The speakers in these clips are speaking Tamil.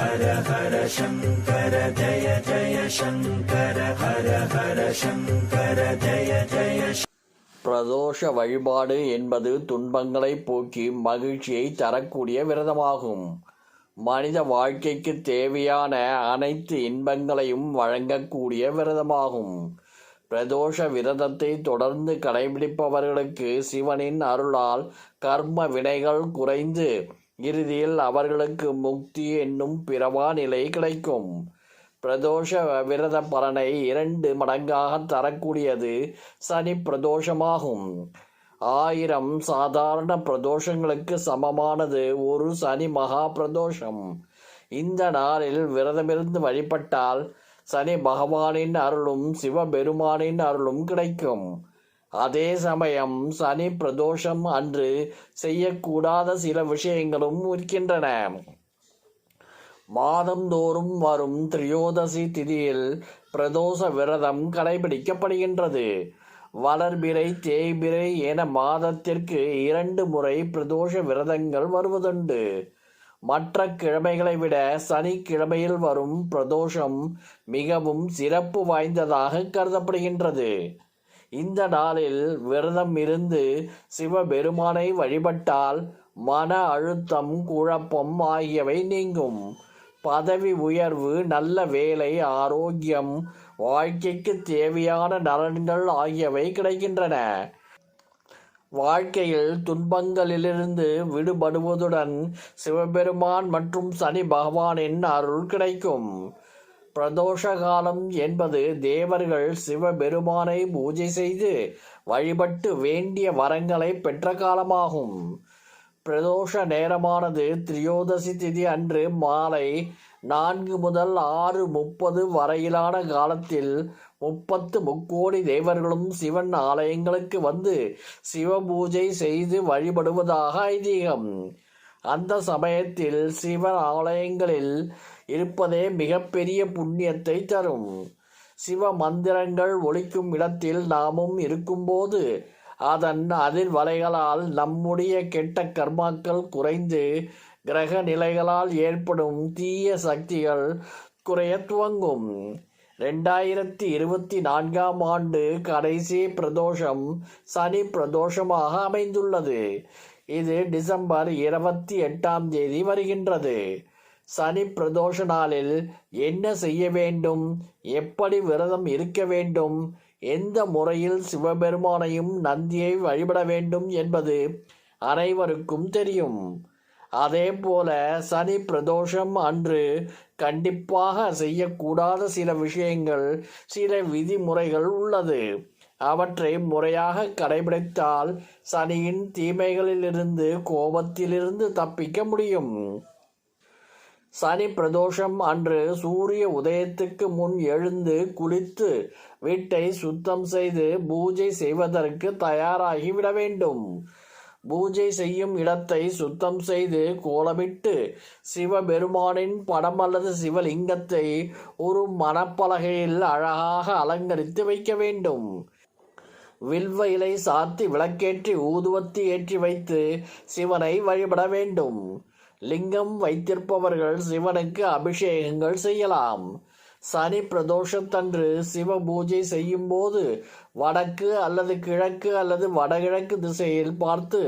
ஹர ஹர சங்கர ஜய ஜய சங்கர ஹர ஹர சங்கர ஜய ஜய பிரதோஷ வழிபாடு என்பது துன்பங்களை போக்கி மகிழ்ச்சியை தரக்கூடிய விரதமாகும். மனித வாழ்க்கைக்கு தேவையான அனைத்து இன்பங்களையும் வழங்கக்கூடிய விரதமாகும். பிரதோஷ விரதத்தை தொடர்ந்து கடைபிடிப்பவர்களுக்கு சிவனின் அருளால் கர்ம வினைகள் குறைந்து இறுதியில் அவர்களுக்கு முக்தி என்னும் பிறவா நிலை கிடைக்கும். பிரதோஷ விரத பலனை இரண்டு மடங்காக தரக்கூடியது சனி பிரதோஷமாகும். ஆயிரம் சாதாரண பிரதோஷங்களுக்கு சமமானது ஒரு சனி மகா பிரதோஷம். இந்த நாளில் விரதமிருந்து வழிபட்டால் சனி பகவானின் அருளும் சிவபெருமானின் அருளும் கிடைக்கும். அதே சமயம் சனி பிரதோஷம் அன்று செய்யக்கூடாத சில விஷயங்களும் இருக்கின்றன. மாதந்தோறும் வரும் திரியோதசி திதியில் பிரதோஷ விரதம் கடைபிடிக்கப்படுகின்றது. வளர்பிறை தேய்பிறை என மாதத்திற்கு இரண்டு முறை பிரதோஷ விரதங்கள் வருவதுண்டு. மற்ற கிழமைகளை விட சனிக்கிழமையில் வரும் பிரதோஷம் மிகவும் சிறப்பு வாய்ந்ததாக கருதப்படுகின்றது. இந்த நாளில் விரதம் இருந்து சிவபெருமானை வழிபட்டால் மன அழுத்தம் குழப்பம் ஆகியவை நீங்கும். பதவி உயர்வு நல்ல வேலை ஆரோக்கியம் வாழ்க்கைக்கு தேவையான நலன்கள் ஆகியவை கிடைக்கின்றன. வாழ்க்கையில் துன்பங்களிலிருந்து விடுபடுவதுடன் சிவபெருமான் மற்றும் சனி பகவானின் அருள் கிடைக்கும். பிரதோஷ காலம் என்பது தேவர்கள் சிவபெருமானை பூஜை செய்து வழிபட்டு வேண்டிய வரங்களை பெற்ற காலமாகும். பிரதோஷ நேரமானது திரியோதசி திதி அன்று மாலை நான்கு முதல் ஆறு முப்பது வரையிலான காலத்தில் முப்பத்து முக்கோடி தேவர்களும் சிவன் ஆலயங்களுக்கு வந்து சிவபூஜை செய்து வழிபடுவதாக ஐதீகம். அந்த சமயத்தில் சிவன் ஆலயங்களில் இருப்பதே மிகப்பெரிய புண்ணியத்தை தரும். சிவ மந்திரங்கள் ஒழிக்கும் இடத்தில் நாமும் இருக்கும்போது அதன் அதிர்வலைகளால் நம்முடைய கெட்ட கர்மாக்கள் குறைந்து கிரக நிலைகளால் ஏற்படும் தீய சக்திகள் குறைய துவங்கும். ரெண்டாயிரத்தி இருபத்தி நான்காம் ஆண்டு கடைசி பிரதோஷம் சனி பிரதோஷமாக அமைந்துள்ளது. இது டிசம்பர் இருபத்தி எட்டாம் தேதி வருகின்றது. சனி பிரதோஷ நாளில் என்ன செய்ய வேண்டும்? எப்படி விரதம் இருக்க வேண்டும்? எந்த முறையில் சிவபெருமானையும் நந்தியை வழிபட வேண்டும் என்பது அனைவருக்கும் தெரியும். அதே போல சனி பிரதோஷம் அன்று கண்டிப்பாக செய்யக்கூடாத சில விஷயங்கள் சில விதிமுறைகள் உள்ளது. அவற்றை முறையாக கடைபிடித்தால் சனியின் தீமைகளிலிருந்து கோபத்திலிருந்து தப்பிக்க முடியும். சனி பிரதோஷம் அன்று சூரிய உதயத்துக்கு முன் எழுந்து குளித்து வீட்டை சுத்தம் செய்து பூஜை செய்வதற்கு தயாராகிவிட வேண்டும். பூஜை செய்யும் இடத்தை சுத்தம் செய்து கோலமிட்டு சிவபெருமானின் படம் அல்லது சிவலிங்கத்தை ஒரு மணப்பலகையில் அழகாக அலங்கரித்து வைக்க வேண்டும். வில்வ இலை சாத்தி விளக்கேற்றி ஊதுவத்தி ஏற்றி வைத்து சிவனை வழிபட வேண்டும். லிங்கம் வைத்திருப்பவர்கள் சிவனுக்கு அபிஷேகங்கள் செய்யலாம். சனி பிரதோஷத்தன்று சிவ பூஜை செய்யும் போது வடக்கு அல்லது கிழக்கு அல்லது வடகிழக்கு திசையில் பார்த்து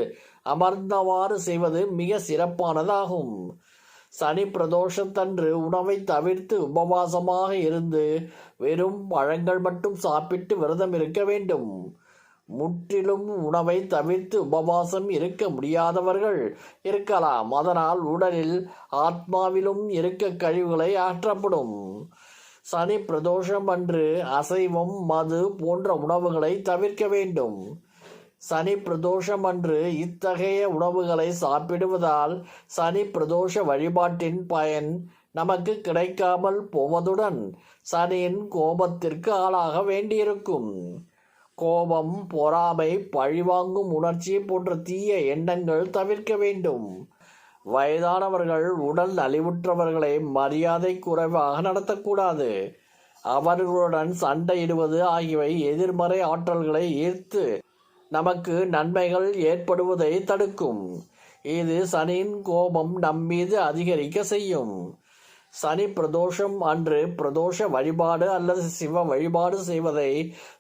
அமர்ந்தவாறு செய்வது மிக சிறப்பானதாகும். சனி பிரதோஷத்தன்று உணவை தவிர்த்து உபவாசமாக இருந்து வெறும் பழங்கள் மட்டும் சாப்பிட்டு விரதம் இருக்க வேண்டும். முற்றிலும் உணவை தவிர்த்து உபவாசம் இருக்க முடியாதவர்கள் இருக்கலாம். அதனால் உடலில் ஆத்மாவிலும் இருக்க கழிவுகளை ஆற்றப்படும் சனி பிரதோஷம் அன்று அசைவம் மது போன்ற உணவுகளை தவிர்க்க வேண்டும். சனி பிரதோஷம் அன்று இத்தகைய உணவுகளை சாப்பிடுவதால் சனி பிரதோஷ வழிபாட்டின் பயன் நமக்கு கிடைக்காமல் போவதுடன் சனியின் கோபத்திற்கு ஆளாக வேண்டியிருக்கும். கோபம் பொறாமை பழிவாங்கும் உணர்ச்சி போன்ற தீய எண்ணங்கள் தவிர்க்க வேண்டும். வயதானவர்கள் உடல் நலிவுற்றவர்களை மரியாதை குறைவாக நடத்தக்கூடாது. அவர்களுடன் சண்டையிடுவது ஆகியவை எதிர்மறை ஆற்றல்களை ஈர்த்து நமக்கு நன்மைகள் ஏற்படுவதை தடுக்கும். இது சனியின் கோபம் நம்மீது அதிகரிக்க செய்யும். சனி பிரதோஷம் அன்று பிரதோஷ வழிபாடு அல்லது சிவ வழிபாடு செய்வதை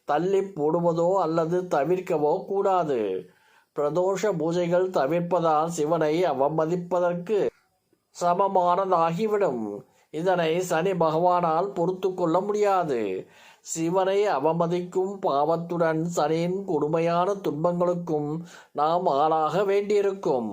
தள்ளி போடுவதோ அல்லது தவிர்க்கவோ கூடாது. பிரதோஷ பூஜைகள் தவிர்ப்பதால் சிவனை அவமதிப்பதற்கு சமமானதாகிவிடும். இதனை சனி பகவானால் பொறுத்து கொள்ள முடியாது. சிவனை அவமதிக்கும் பாவத்துடன் சனியின் கொடுமையான துன்பங்களுக்கும் நாம் ஆளாக வேண்டியிருக்கும்.